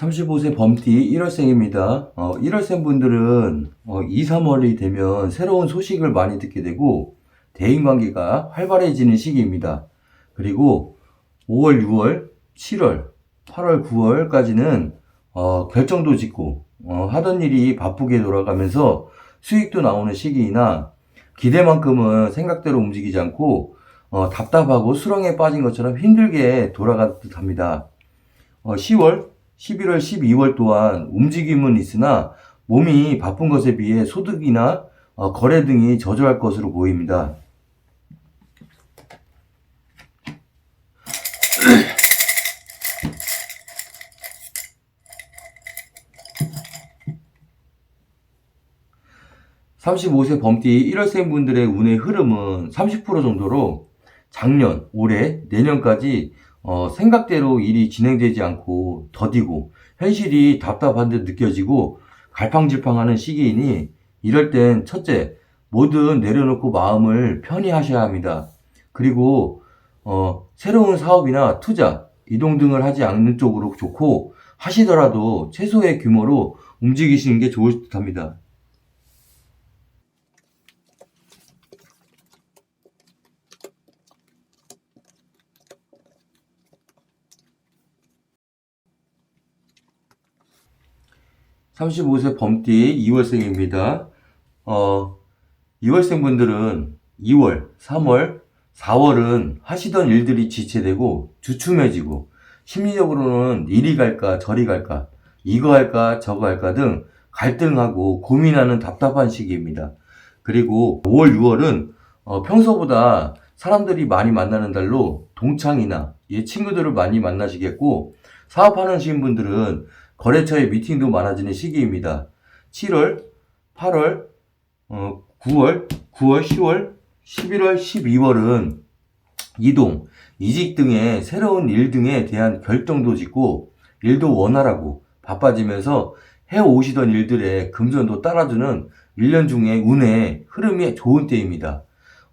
35세 범띠 1월생입니다. 어, 1월생 분들은 어, 2, 3월이 되면 새로운 소식을 많이 듣게 되고 대인관계가 활발해지는 시기입니다. 그리고 5월, 6월, 7월, 8월, 9월까지는 어, 결정도 짓고 어, 하던 일이 바쁘게 돌아가면서 수익도 나오는 시기이나 기대만큼은 생각대로 움직이지 않고 어, 답답하고 수렁에 빠진 것처럼 힘들게 돌아갈 듯 합니다. 어, 10월, 11월, 12월 또한 움직임은 있으나 몸이 바쁜 것에 비해 소득이나 어, 거래 등이 저조할 것으로 보입니다. (35세) 범띠 1월생 분들의 운의 흐름은 (30% 정도로) 작년, 올해, 내년까지 어, 생각대로 일이 진행되지 않고 더디고 현실이 답답한 듯 느껴지고 갈팡질팡하는 시기이니 이럴 땐 첫째, 뭐든 내려놓고 마음을 편히 하셔야 합니다. 그리고 어, 새로운 사업이나 투자, 이동 등을 하지 않는 쪽으로 좋고 하시더라도 최소의 규모로 움직이시는 게 좋을 듯 합니다. 35세 범띠 2월생입니다. 어, 2월생 분들은 2월, 3월, 4월은 하시던 일들이 지체되고 주춤해지고 심리적으로는 이리 갈까 저리 갈까 이거 할까 저거 할까 등 갈등하고 고민하는 답답한 시기입니다. 그리고 5월, 6월은 어, 평소보다 사람들이 많이 만나는 달로 동창이나 예, 친구들을 많이 만나시겠고 사업하는 분들은 거래처의 미팅도 많아지는 시기입니다. 7월, 8월, 어, 9월, 9월, 10월, 11월, 12월은 이동, 이직 등의 새로운 일 등에 대한 결정도 짓고 일도 원활하고 바빠지면서 해오시던 일들의 금전도 따라주는 1년 중에 운의 흐름이 좋은 때입니다.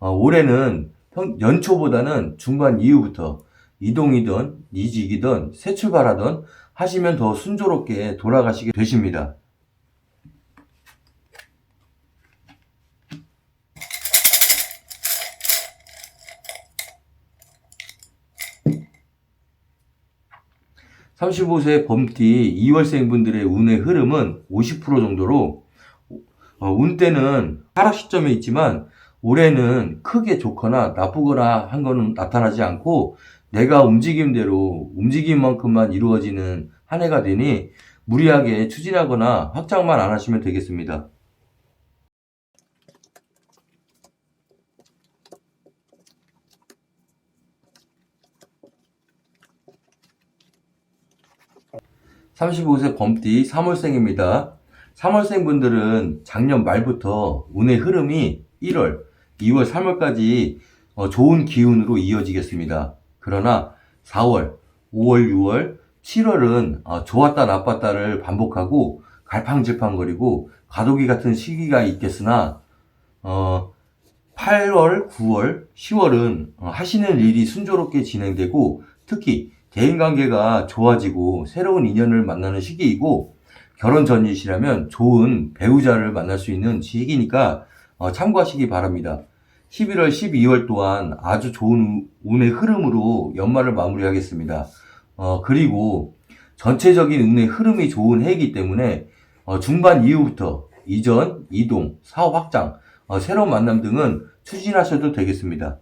어, 올해는 평- 연초보다는 중반 이후부터 이동이든 이직이든 새 출발하든 하시면 더 순조롭게 돌아가시게 되십니다. (35세) 범띠 2월생 분들의 운의 흐름은 (50% 정도로) 어, 운 때는 하락 시점에 있지만 올해는 크게 좋거나 나쁘거나 한 거는 나타나지 않고 내가 움직임 대로 움직임 만큼만 이루어지는 한 해가 되니 무리하게 추진하거나 확장만 안 하시면 되겠습니다. (35세) 범띠 (3월생입니다) 3월생 분들은 작년 말부터 운의 흐름이 1월, 2월, 3월까지 어, 좋은 기운으로 이어지겠습니다. 그러나 4월, 5월, 6월, 7월은 어, 좋았다 나빴다를 반복하고 갈팡질팡거리고 가도기 같은 시기가 있겠으나 어, 8월, 9월, 10월은 어, 하시는 일이 순조롭게 진행되고 특히 대인관계가 좋아지고 새로운 인연을 만나는 시기이고 결혼 전이시라면 좋은 배우자를 만날 수 있는 시기니까 어, 참고하시기 바랍니다. 11월, 12월 또한 아주 좋은 운의 흐름으로 연말을 마무리하겠습니다. 어, 그리고 전체적인 운의 흐름이 좋은 해이기 때문에 어, 중반 이후부터 이전, 이동, 사업 확장, 어, 새로운 만남 등은 추진하셔도 되겠습니다.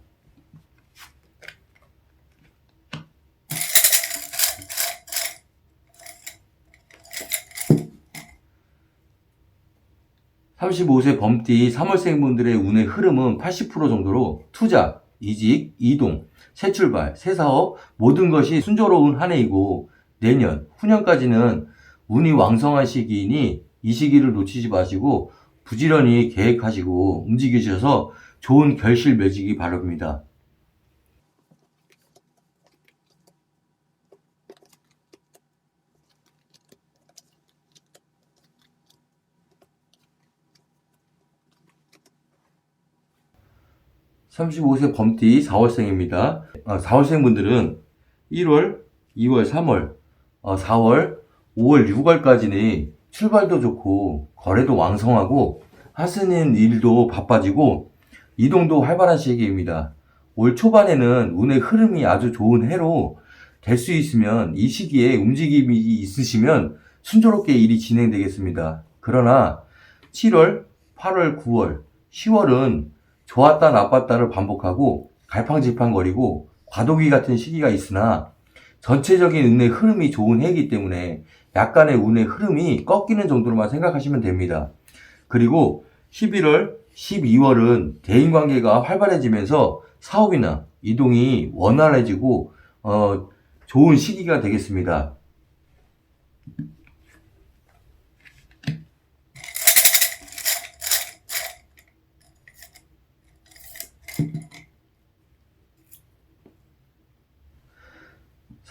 (35세) 범띠 (3월생) 분들의 운의 흐름은 (80% 정도로) 투자, 이직, 이동, 새 출발, 새 사업 모든 것이 순조로운 한 해이고 내년, 후년까지는 운이 왕성한 시기이니 이 시기를 놓치지 마시고 부지런히 계획하시고 움직이셔서 좋은 결실 맺기 바랍니다. (35세) 범띠 (4월생입니다) 4월생 분들은 1월, 2월, 3월, 어, 4월, 5월, 6월까지는 출발도 좋고 거래도 왕성하고 하시는 일도 바빠지고 이동도 활발한 시기입니다. 올 초반에는 운의 흐름이 아주 좋은 해로 될 수 있으면 이 시기에 움직임이 있으시면 순조롭게 일이 진행되겠습니다. 그러나 7월, 8월, 9월, 10월은 좋았다 나빴다를 반복하고 갈팡질팡거리고 과도기 같은 시기가 있으나 전체적인 운의 흐름이 좋은 해이기 때문에 약간의 운의 흐름이 꺾이는 정도로만 생각하시면 됩니다. 그리고 11월, 12월은 대인 관계가 활발해지면서 사업이나 이동이 원활해지고 어, 좋은 시기가 되겠습니다.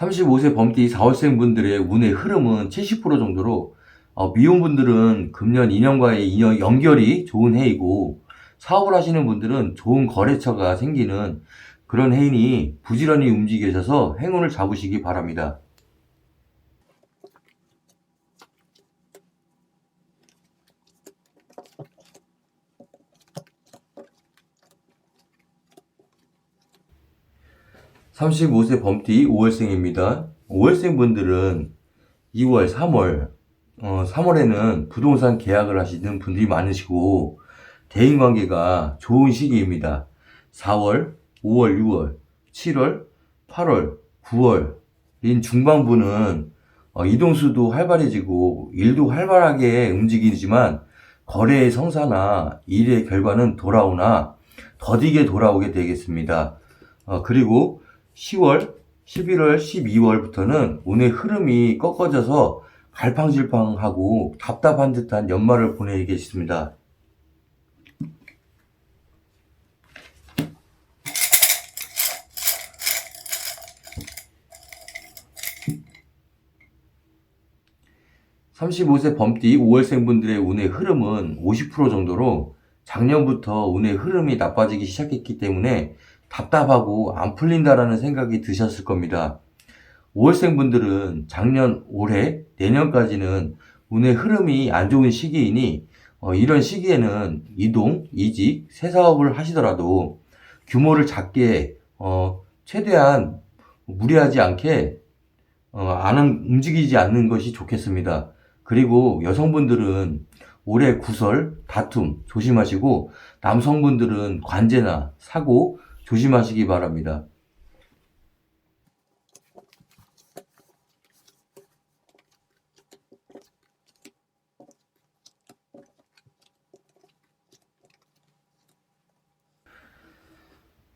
삼십오 세 범띠 4월생 분들의 운의 흐름은 70% 정도로 어, 미혼분들은 금년 인연과의 인연, 연결이 좋은 해이고 사업을 하시는 분들은 좋은 거래처가 생기는 그런 해이니 부지런히 움직이셔서 행운을 잡으시기 바랍니다. 삼십오 세 범띠 5월생입니다. 5월생 분들은 2월, 3월, 어, 3월에는 부동산 계약을 하시는 분들이 많으시고, 대인 관계가 좋은 시기입니다. 4월, 5월, 6월, 7월, 8월, 9월인 중반부는 어, 이동수도 활발해지고 일도 활발하게 움직이지만 거래의 성사나 일의 결과는 돌아오나 더디게 돌아오게 되겠습니다. 어, 그리고 10월, 11월, 12월부터는 운의 흐름이 꺾어져서 갈팡질팡하고 답답한 듯한 연말을 보내겠습니다. 삼십오 세 범띠 5월생 분들의 운의 흐름은 50% 정도로 작년부터 운의 흐름이 나빠지기 시작했기 때문에 답답하고 안 풀린다라는 생각이 드셨을 겁니다. 5월생 분들은 작년, 올해, 내년까지는 운의 흐름이 안 좋은 시기이니 어, 이런 시기에는 이동, 이직, 새 사업을 하시더라도 규모를 작게 어, 최대한 무리하지 않게 어, 안 움직이지 않는 것이 좋겠습니다. 그리고 여성분들은 올해 구설, 다툼 조심하시고 남성분들은 관제나 사고 조심하시기 바랍니다.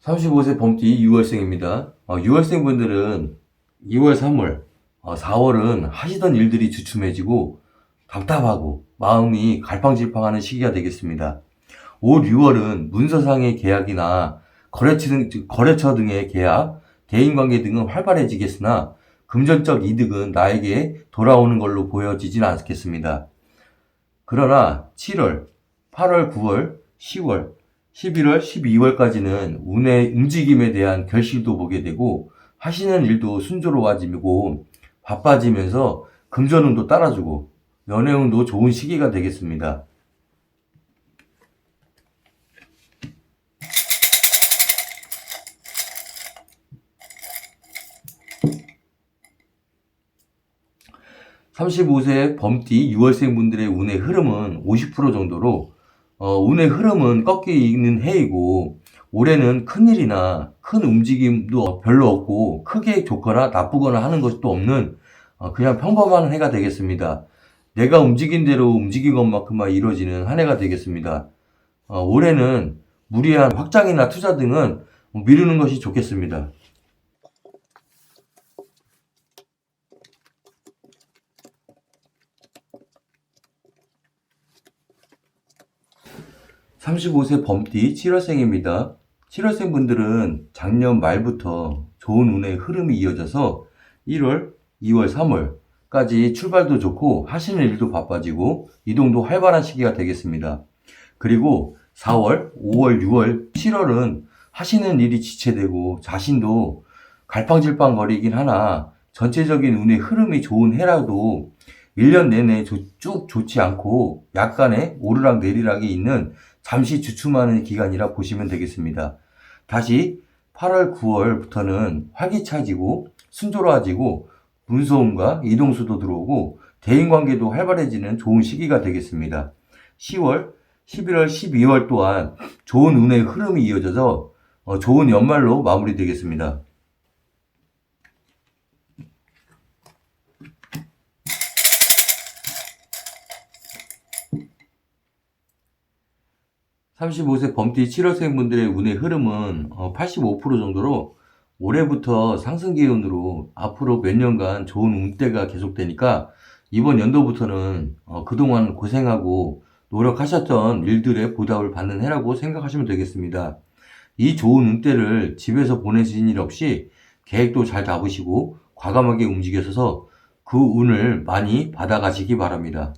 삼십오 세 범띠 6월생입니다. 6월생 분들은 2월, 3월, 4월은 하시던 일들이 주춤해지고 답답하고 마음이 갈팡질팡하는 시기가 되겠습니다. 5, 6월은 문서상의 계약이나 거래처, 등, 거래처 등의 계약, 대인관계 등은 활발해지겠으나 금전적 이득은 나에게 돌아오는 걸로 보여지진 않겠습니다. 그러나 7월, 8월, 9월, 10월, 11월, 12월까지는 운의 움직임에 대한 결실도 보게 되고 하시는 일도 순조로워지고 바빠지면서 금전운도 따라주고 연애운도 좋은 시기가 되겠습니다. 삼십오 세 범띠 6월생 분들의 운의 흐름은 50% 정도로 어, 운의 흐름은 꺾이는 해이고 올해는 큰일이나 큰 움직임도 별로 없고 크게 좋거나 나쁘거나 하는 것도 없는 어, 그냥 평범한 해가 되겠습니다. 내가 움직인 대로 움직인 것만큼만 이루어지는 한 해가 되겠습니다. 어, 올해는 무리한 확장이나 투자 등은 미루는 것이 좋겠습니다. 삼십오 세 범띠 7월생입니다. 7월생 분들은 작년 말부터 좋은 운의 흐름이 이어져서 1월, 2월, 3월까지 출발도 좋고 하시는 일도 바빠지고 이동도 활발한 시기가 되겠습니다. 그리고 4월, 5월, 6월, 7월은 하시는 일이 지체되고 자신도 갈팡질팡 거리긴 하나 전체적인 운의 흐름이 좋은 해라도 1년 내내 조- 쭉 좋지 않고 약간의 오르락 내리락이 있는 잠시 주춤하는 기간이라 보시면 되겠습니다. 다시 8월, 9월부터는 활기차지고 순조로워지고 문소음과 이동수도 들어오고 대인관계도 활발해지는 좋은 시기가 되겠습니다. 10월, 11월, 12월 또한 좋은 운의 흐름이 이어져서 어, 좋은 연말로 마무리되겠습니다. (35세) 범띠 7월생 분들의 운의 흐름은 어, (85% 정도로) 올해부터 상승 기운으로 앞으로 몇 년간 좋은 운대가 계속되니까 이번 연도부터는 어, 그동안 고생하고 노력하셨던 일들의 보답을 받는 해라고 생각하시면 되겠습니다. 이 좋은 운대를 집에서 보내신 일 없이 계획도 잘 잡으시고 과감하게 움직여서 그 운을 많이 받아가시기 바랍니다.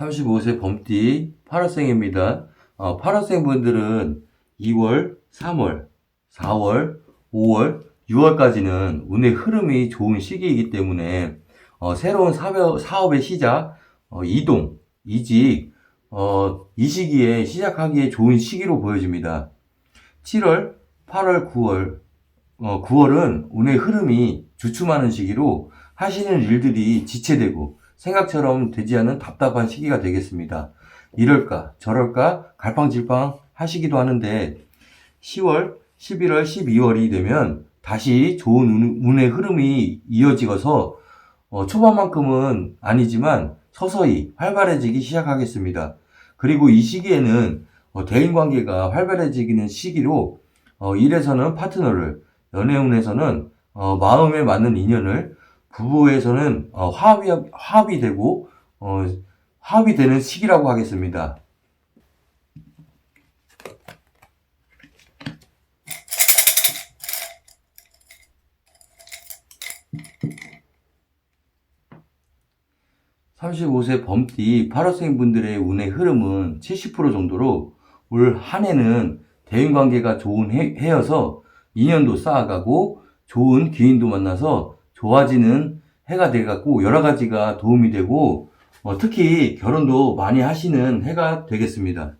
(35세) 범띠 8월생입니다. 어, 8월생 분들은 2월, 3월, 4월, 5월, 6월까지는 운의 흐름이 좋은 시기이기 때문에 어, 새로운 사업, 사업 의 시작, 어, 이동, 이직, 어, 이 시기에 시작하기에 좋은 시기로 보여집니다. 7월, 8월, 9월, 어, 9월은 운의 흐름이 주춤하는 시기로 하시는 일들이 지체되고 생각처럼 되지 않는 답답한 시기가 되겠습니다. 이럴까 저럴까 갈팡질팡 하시기도 하는데 10월, 11월, 12월이 되면 다시 좋은 운- 운의 흐름이 이어지어서 어, 초반만큼은 아니지만 서서히 활발해지기 시작하겠습니다. 그리고 이 시기에는 어, 대인관계가 활발해지는 시기로 어, 일에서는 파트너를, 연애운에서는 어, 마음에 맞는 인연을, 부부에서는 어, 화합이, 화합이 되고 어, 화합이 되는 시기라고 하겠습니다. (35세) 범띠 8월생 분들의 운의 흐름은 (70% 정도로) 올 한 해는 대인 관계가 좋은 해, 해여서 인연도 쌓아가고 좋은 기인도 만나서 좋아지는 해가 돼갖고 여러 가지가 도움이 되고 어, 특히 결혼도 많이 하시는 해가 되겠습니다.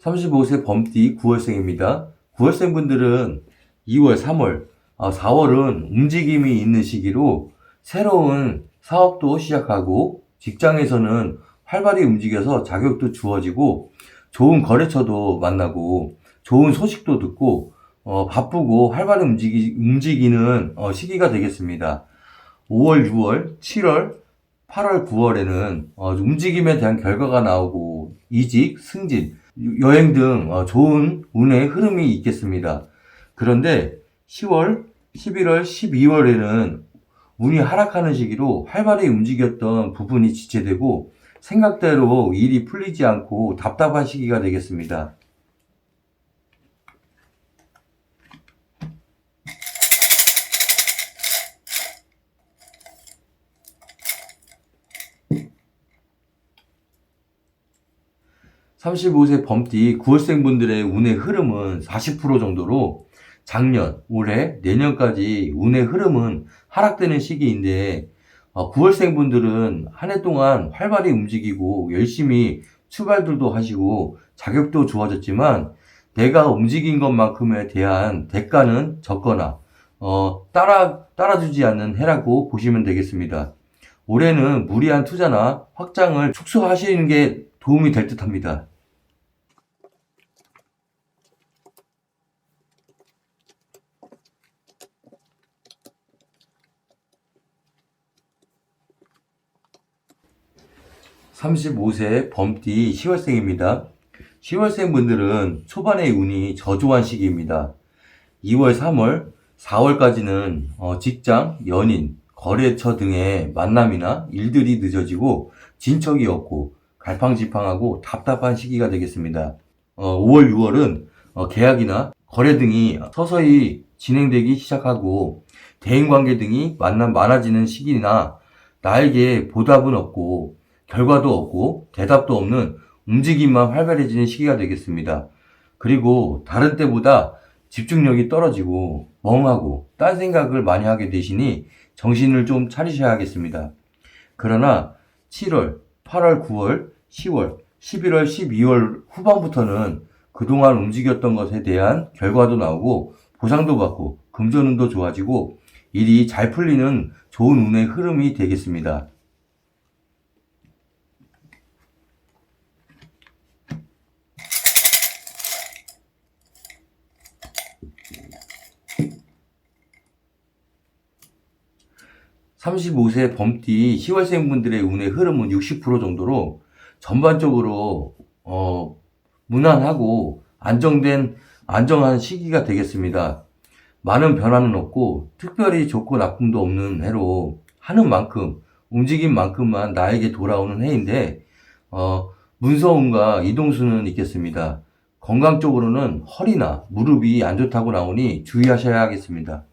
(35세) 범띠 9월생입니다. 9월생 분들은 2월, 3월, 아, 4월은 움직임이 있는 시기로 새로운 사업도 시작하고 직장에서는 활발히 움직여서 자격도 주어지고 좋은 거래처도 만나고 좋은 소식도 듣고 어, 바쁘고 활발히 움직이, 움직이는 어, 시기가 되겠습니다. 5월, 6월, 7월, 8월, 9월에는 어, 움직임에 대한 결과가 나오고 이직, 승진, 여행 등 어, 좋은 운의 흐름이 있겠습니다. 그런데 10월, 11월, 12월에는 운이 하락하는 시기로 활발히 움직였던 부분이 지체되고 생각대로 일이 풀리지 않고 답답한 시기가 되겠습니다. (35세) 범띠 9월생 분들의 운의 흐름은 (40% 정도로) 작년, 올해, 내년까지 운의 흐름은 하락되는 시기인데, 어, 9월생 분들은 한 해 동안 활발히 움직이고 열심히 출발들도 하시고 자격도 좋아졌지만 내가 움직인 것만큼에 대한 대가는 적거나 어, 따라 따라주지 않는 해라고 보시면 되겠습니다. 올해는 무리한 투자나 확장을 축소하시는 게 도움이 될 듯합니다. (35세) 범띠 10월생입니다. 10월생 분들은 초반의 운이 저조한 시기입니다. 2월, 3월, 4월까지는 어, 직장, 연인, 거래처 등의 만남이나 일들이 늦어지고 진척이 없고 갈팡질팡하고 답답한 시기가 되겠습니다. 어, 5월, 6월은 어, 계약이나 거래 등이 서서히 진행되기 시작하고 대인관계 등이 만남 많아지는 시기나 나에게 보답은 없고 결과도 없고 대답도 없는 움직임만 활발해지는 시기가 되겠습니다. 그리고 다른 때보다 집중력이 떨어지고 멍하고 딴 생각을 많이 하게 되시니 정신을 좀 차리셔야겠습니다. 그러나 7월, 8월, 9월, 10월, 11월, 12월 후반부터는 그동안 움직였던 것에 대한 결과도 나오고 보상도 받고 금전운도 좋아지고 일이 잘 풀리는 좋은 운의 흐름이 되겠습니다. (35세) 범띠 10월생 분들의 운의 흐름은 (60% 정도로) 전반적으로 어 무난하고 안정된 안정한 시기가 되겠습니다. 많은 변화는 없고 특별히 좋고 나쁨도 없는 해로 하는 만큼 움직인 만큼만 나에게 돌아오는 해인데 어, 문서운과 이동수는 있겠습니다. 건강 쪽으로는 허리나 무릎이 안 좋다고 나오니 주의하셔야 하겠습니다.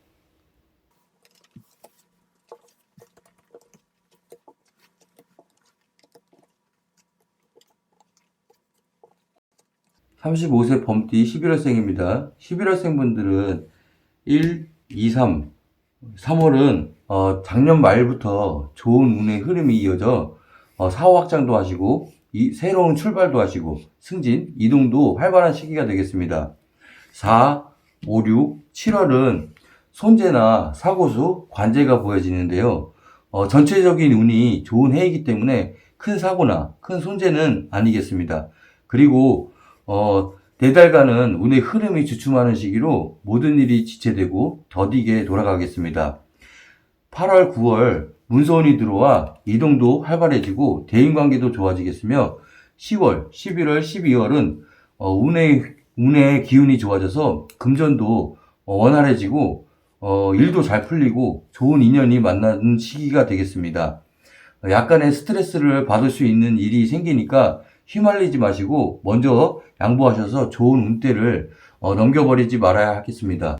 35세 범띠 11월생입니다. 11월생 분들은 1, 2, 3, 3월은 어, 작년 말부터 좋은 운의 흐름이 이어져 어, 사후 확장도 하시고 이, 새로운 출발도 하시고 승진, 이동도 활발한 시기가 되겠습니다. 4, 5, 6, 7월은 손재나 사고수, 관제가 보여지는데요. 어, 전체적인 운이 좋은 해이기 때문에 큰 사고나 큰 손재는 아니겠습니다. 그리고 어, 네 달간은 운의 흐름이 주춤하는 시기로 모든 일이 지체되고 더디게 돌아가겠습니다. 8월, 9월 문서운이 들어와 이동도 활발해지고 대인관계도 좋아지겠으며 10월, 11월, 12월은 어, 운의 운의 기운이 좋아져서 금전도 어, 원활해지고 어, 일도 잘 풀리고 좋은 인연이 만나는 시기가 되겠습니다. 약간의 스트레스를 받을 수 있는 일이 생기니까 휘말리지 마시고 먼저 양보하셔서 좋은 운대를 어, 넘겨버리지 말아야 하겠습니다.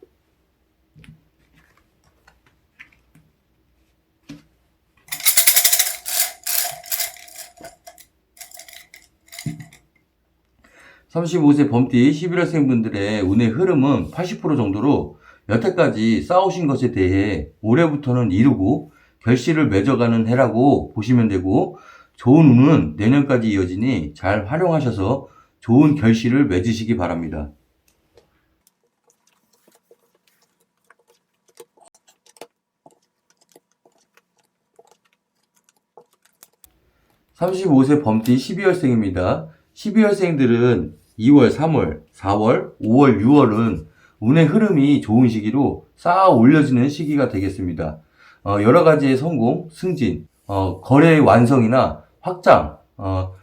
(35세) 범띠 11월생 분들의 운의 흐름은 (80% 정도로) 여태까지 쌓으신 것에 대해 올해부터는 이루고 결실을 맺어가는 해라고 보시면 되고 좋은 운은 내년까지 이어지니 잘 활용하셔서 좋은 결실을 맺으시기 바랍니다. (35세) 범띠 12월생입니다. 12월생들은 2월, 3월, 4월, 5월, 6월은 운의 흐름이 좋은 시기로 쌓아 올려지는 시기가 되겠습니다. 어, 여러 가지의 성공, 승진, 어, 거래의 완성이나 확장, 어,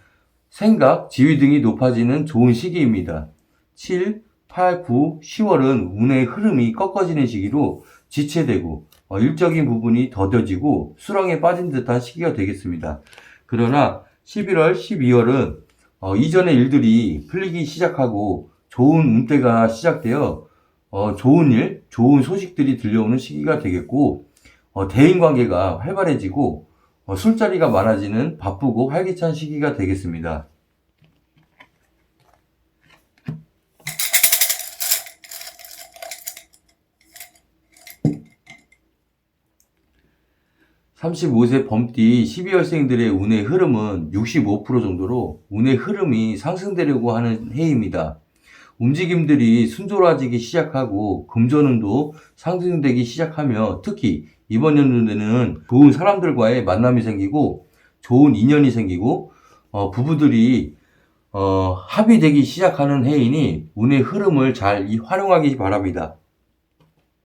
생각, 지위 등이 높아지는 좋은 시기입니다. 7, 8, 9, 10월은 운의 흐름이 꺾어지는 시기로 지체되고 어, 일적인 부분이 더뎌지고 수렁에 빠진 듯한 시기가 되겠습니다. 그러나 11월, 12월은 어, 이전의 일들이 풀리기 시작하고 좋은 운때가 시작되어 어, 좋은 일, 좋은 소식들이 들려오는 시기가 되겠고 어, 대인 관계가 활발해지고 어, 술자리가 많아지는 바쁘고 활기찬 시기가 되겠습니다. (35세) 범띠 12월생들의 운의 흐름은 (65% 정도로) 운의 흐름이 상승되려고 하는 해입니다. 움직임들이 순조로워지기 시작하고 금전운도 상승되기 시작하며 특히 이번 연도에는 좋은 사람들과의 만남이 생기고 좋은 인연이 생기고 어, 부부들이 어, 합의되기 시작하는 해이니 운의 흐름을 잘 활용하기 바랍니다.